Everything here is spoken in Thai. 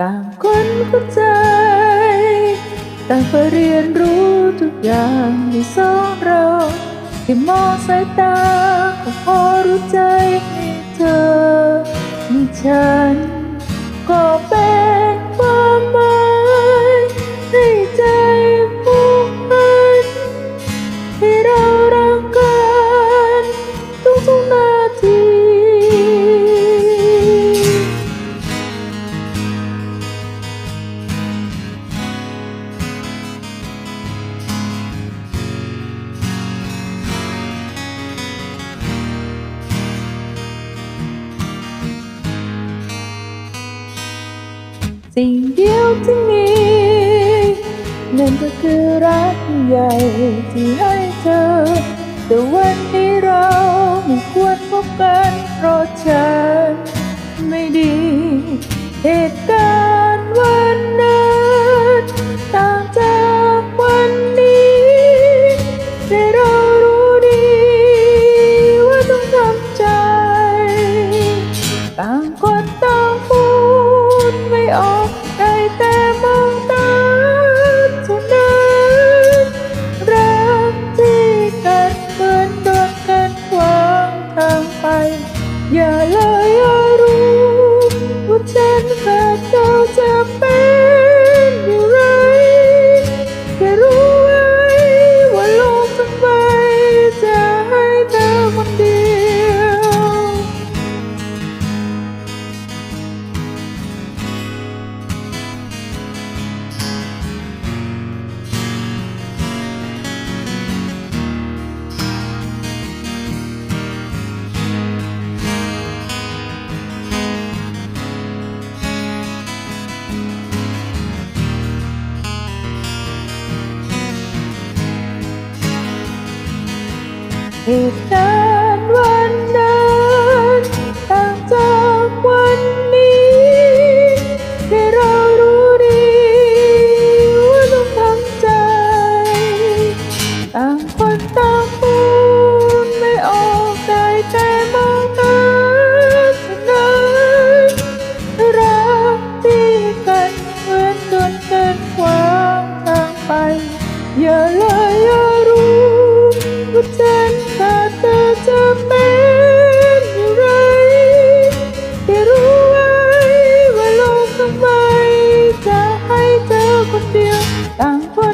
ต่างคนเข้าใจ ต่างเพื่อเรียนรู้ทุกอย่างในสองเราที่มองสายตาขก็พอรู้ใจ สิ่งเดียวที่มีนั่นก็คือรักใหญ่ที่ให้เธอ แต่วันนี้เราไม่ควร Yeah. If I คนเดียวต่างคน